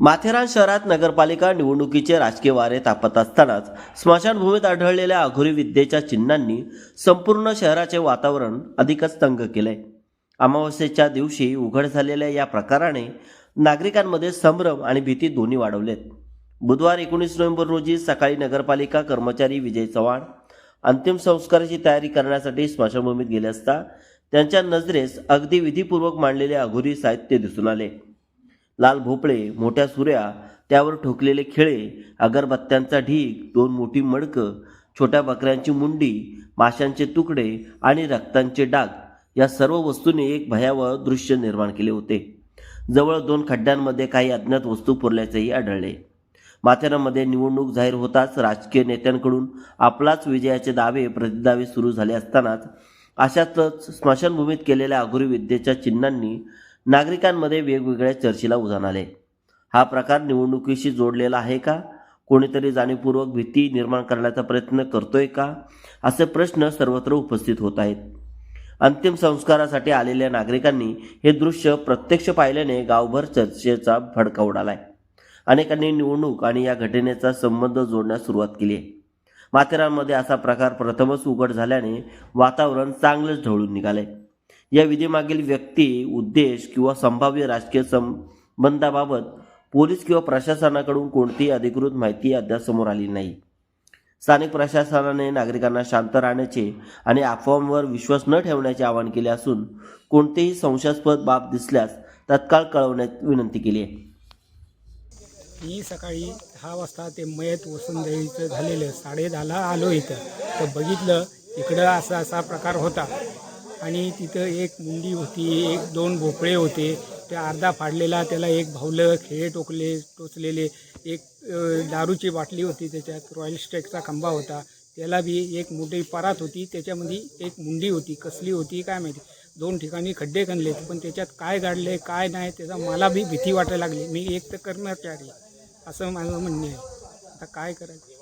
माथेरान शहरात नगरपालिका निवडणुकीचे राजकीय वारे तापत असतानाच स्मशानभूमीत आढळलेल्या आघोरी विद्येच्या चिन्हांनी संपूर्ण शहराचे वातावरण अधिकच तंग केले अमावस्येच्या दिवशी उघड झालेल्या या प्रकाराने नागरिकांमध्ये संभ्रम आणि भीती दोन्ही वाढवलेत. बुधवार एकोणीस नोव्हेंबर रोजी सकाळी नगरपालिका कर्मचारी विजय चव्हाण अंतिम संस्काराची तयारी करण्यासाठी स्मशानभूमीत गेले असता त्यांच्या नजरेस अगदी विधीपूर्वक मांडलेले अघोरी साहित्य दिसून आले. लाल भोपळे मोठ्या सुऱ्या त्यावर ठोकलेले खिळे अगरबत्त्यांचा ढीक दोन मोठी मडकं छोट्या बकऱ्यांची मुंडी माशांचे तुकडे आणि रक्तांचे डाग या सर्व वस्तूंनी एक भयावह दृश्य निर्माण केले होते. जवळ दोन खड्ड्यांमध्ये काही अज्ञात वस्तू पुरल्याचेही आढळले. माथेरानमध्ये निवडणूक जाहीर होताच राजकीय नेत्यांकडून आपलाच विजयाचे दावे प्रतिदावे सुरू झाले असतानाच अशातच स्मशानभूमीत केलेल्या अघोरी विद्येच्या चिन्हांनी नागरिकांमध्ये वेगवेगळ्या चर्चेला उधाण आले. हा प्रकार निवडणुकीशी जोडलेला आहे का? कोणीतरी जाणीवपूर्वक भीती निर्माण करण्याचा प्रयत्न करतोय का? असे प्रश्न सर्वत्र उपस्थित होत आहेत. अंतिम संस्कारासाठी आलेल्या नागरिकांनी हे दृश्य प्रत्यक्ष पाहिल्याने गावभर चर्चेचा फडका उडालाय. अनेकांनी निवडणूक आणि या घटनेचा संबंध जोडण्यास सुरुवात केली आहे. माथेरानमध्ये असा प्रकार प्रथमच उघड झाल्याने वातावरण चांगलंच ढवळून आहे या विधीमागील व्यक्ती उद्देश किंवा संभाव्य राजकीय संबंधाबाबत पोलीस किंवा प्रशासनाकडून कोणतीही अधिकृत माहिती अद्याप समोर आली नाही. स्थानिक प्रशासनाने नागरिकांना शांत राहण्याचे आणि अफवांवर विश्वास न ठेवण्याचे आवाहन केले असून कोणतेही संशयास्पद बाब दिसल्यास तत्काळ कळवण्यात विनंती केली आहे. मी सकाळी दहा वाजता ते मयत वसुंधईचं झालेलं साडे दहाला आलो इथं. तर बघितलं इकडं असा असा प्रकार होता. आणि तिथं एक मुंडी होती एक दोन भोपळे होते. ते अर्धा फाडलेला त्याला एक भावलं खेळे टोकले टोचलेले. एक दारूची बाटली होती त्याच्यात रॉयल स्टेकचा खंबा होता. त्याला बी एक मोठी परात होती त्याच्यामध्ये एक मुंडी होती कसली होती काय माहिती. दोन ठिकाणी खड्डे खणले पण त्याच्यात काय गाडले काय नाही त्याचा मला बी भीती वाटायला लागली. मी एक तर कर्मचारी असं माझं म्हणणे आहे. आता काय करायचं?